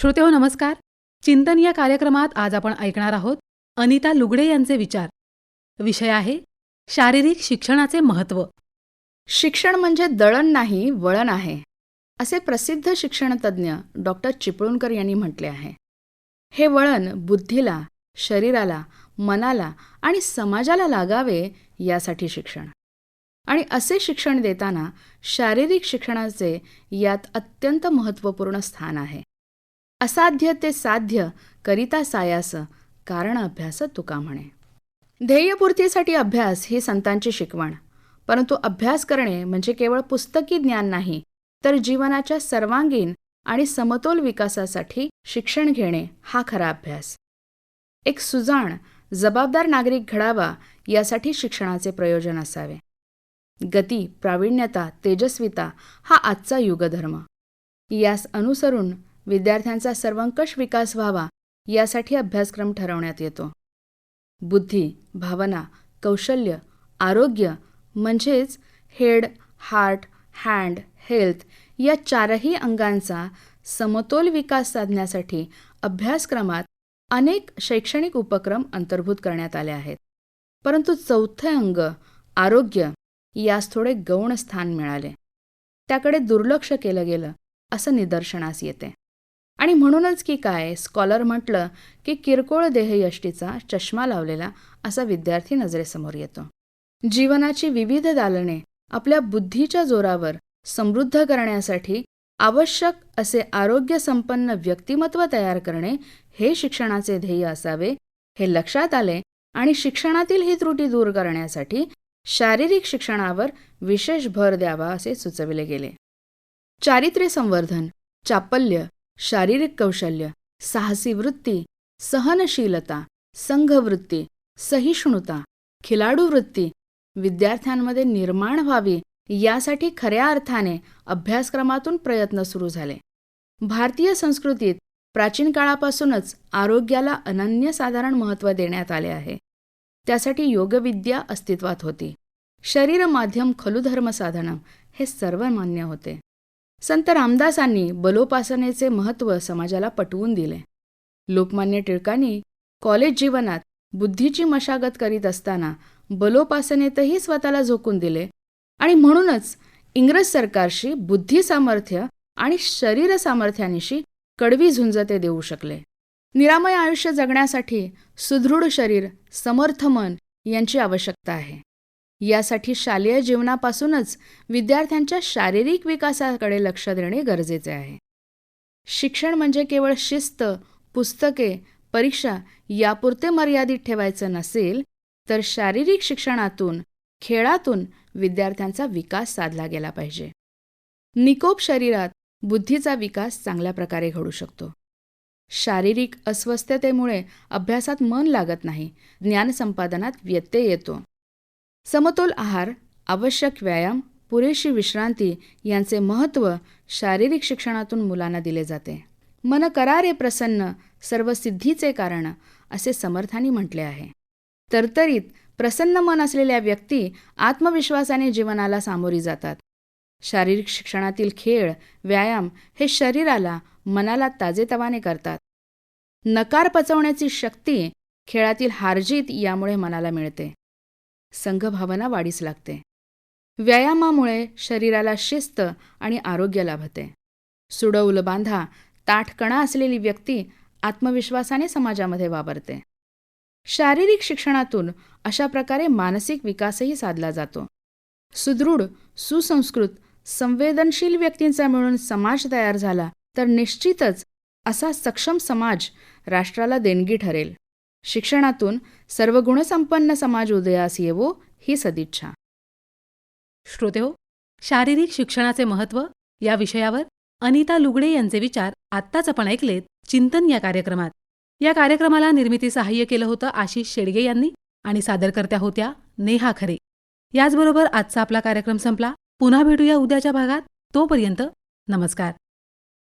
श्रोते हो नमस्कार. चिंतन या कार्यक्रमात आज आपण ऐकणार आहोत अनिता लुगडे यांचे विचार. विषय आहे शारीरिक शिक्षणाचे महत्त्व शिक्षण म्हणजे दळण नाही वळण आहे असे प्रसिद्ध शिक्षणतज्ज्ञ डॉक्टर चिपळूणकर यांनी म्हटले आहे. हे वळण बुद्धीला शरीराला मनाला आणि समाजाला लागावे यासाठी शिक्षण. आणि असे शिक्षण देताना शारीरिक शिक्षणाचे यात अत्यंत महत्त्वपूर्ण स्थान आहे. असाध्य ते साध्य करिता सायास कारण अभ्यास तुका म्हणे. ध्येयपूर्तीसाठी अभ्यास ही संतांची शिकवण. परंतु अभ्यास करणे म्हणजे केवळ पुस्तकी ज्ञान नाही तर जीवनाच्या सर्वांगीण आणि समतोल विकासासाठी शिक्षण घेणे हा खरा अभ्यास. एक सुजाण जबाबदार नागरिक घडावा यासाठी शिक्षणाचे प्रयोजन असावे. गती प्रावीण्यता तेजस्विता हा आजचा युगधर्म. यास अनुसरून विद्यार्थ्यांचा सर्वंकष विकास व्हावा यासाठी अभ्यासक्रम ठरवण्यात येतो. बुद्धी भावना कौशल्य आरोग्य म्हणजेच हेड हार्ट हँड हेल्थ या चारही अंगांचा समतोल विकास साधण्यासाठी अभ्यासक्रमात अनेक शैक्षणिक उपक्रम अंतर्भूत करण्यात आले आहेत. परंतु चौथे अंग आरोग्य यास थोडे गौण स्थान मिळाले. त्याकडे दुर्लक्ष केलं गेलं असं निदर्शनास येते. आणि म्हणूनच की काय? स्कॉलर म्हटलं की किरकोळ देहयष्टीचा चष्मा लावलेला असा विद्यार्थी नजरेसमोर येतो. जीवनाची विविध दालने आपल्या बुद्धीच्या जोरावर समृद्ध करण्यासाठी आवश्यक असे आरोग्यसंपन्न व्यक्तिमत्व तयार करणे हे शिक्षणाचे ध्येय असावे हे लक्षात आले आणि शिक्षणातील ही त्रुटी दूर करण्यासाठी शारीरिक शिक्षणावर विशेष भर द्यावा असे सुचविले गेले. चारित्र्य संवर्धन चापल्य शारीरिक कौशल्य साहसी वृत्ती सहनशीलता संघवृत्ती सहिष्णुता खिलाडू वृत्ती विद्यार्थ्यांमध्ये निर्माण व्हावी यासाठी खऱ्या अर्थाने अभ्यासक्रमातून प्रयत्न सुरू झाले. भारतीय संस्कृतीत प्राचीन काळापासूनच आरोग्याला अनन्यसाधारण महत्त्व देण्यात आले आहे. त्यासाठी योगविद्या अस्तित्वात होती. शरीर माध्यम खलुधर्म साधनम हे सर्व मान्य होते. संत रामदासांनी बलोपासनेचे महत्त्व समाजाला पटवून दिले. लोकमान्य टिळकांनी कॉलेज जीवनात बुद्धीची मशागत करीत असताना बलोपासनेतही स्वतःला झोकून दिले आणि म्हणूनच इंग्रज सरकारशी बुद्धी सामर्थ्य आणि शरीर सामर्थ्यानिशी कडवी झुंज ते देऊ शकले. निरामय आयुष्य जगण्यासाठी सुदृढ शरीर समर्थ मन यांची आवश्यकता आहे. यासाठी शालेय जीवनापासूनच विद्यार्थ्यांच्या शारीरिक विकासाकडे लक्ष देणे गरजेचे आहे. शिक्षण म्हणजे केवळ शिस्त पुस्तके परीक्षा यापुरते मर्यादित ठेवायचं नसेल तर शारीरिक शिक्षणातून खेळातून विद्यार्थ्यांचा विकास साधला गेला पाहिजे. निकोप शरीरात बुद्धीचा विकास चांगल्या प्रकारे घडू शकतो. शारीरिक अस्वस्थतेमुळे अभ्यासात मन लागत नाही ज्ञानसंपादनात व्यत्यय येतो. समतोल आहार आवश्यक व्यायाम पुरेशी विश्रांती यांचे महत्त्व शारीरिक शिक्षणातून मुलांना दिले जाते. मन करारे प्रसन्न सर्व सिद्धीचे कारण असे समर्थांनी म्हटले आहे. तरतरीत प्रसन्न मन असलेल्या व्यक्ती आत्मविश्वासाने जीवनाला सामोरी जातात. शारीरिक शिक्षणातील खेळ व्यायाम हे शरीराला मनाला ताजेतवाने करतात. नकार पचवण्याची शक्ती खेळातील हारजीत यामुळे मनाला मिळते. संघभावना वाढीस लागते. व्यायामामुळे शरीराला शिस्त आणि आरोग्य लाभते. सुडौल बांधा ताठकणा असलेली व्यक्ती आत्मविश्वासाने समाजामध्ये वावरते. शारीरिक शिक्षणातून अशा प्रकारे मानसिक विकासही साधला जातो. सुदृढ सुसंस्कृत संवेदनशील व्यक्तींचा मिळून समाज तयार झाला तर निश्चितच असा सक्षम समाज राष्ट्राला देणगी ठरेल. शिक्षणातून सर्व गुणसंपन्न समाज उदयास येवो ही सदिच्छा. श्रोतेहो शारीरिक शिक्षणाचे महत्त्व या विषयावर अनिता लुगडे यांचे विचार आत्ताच आपण ऐकलेत चिंतन या कार्यक्रमात. या कार्यक्रमाला निर्मिती सहाय्य केलं होतं आशिष शेडगे यांनी आणि सादरकर्त्या होत्या नेहा खरे. याचबरोबर आजचा आपला कार्यक्रम संपला. पुन्हा भेटूया उद्याच्या भागात. तोपर्यंत नमस्कार.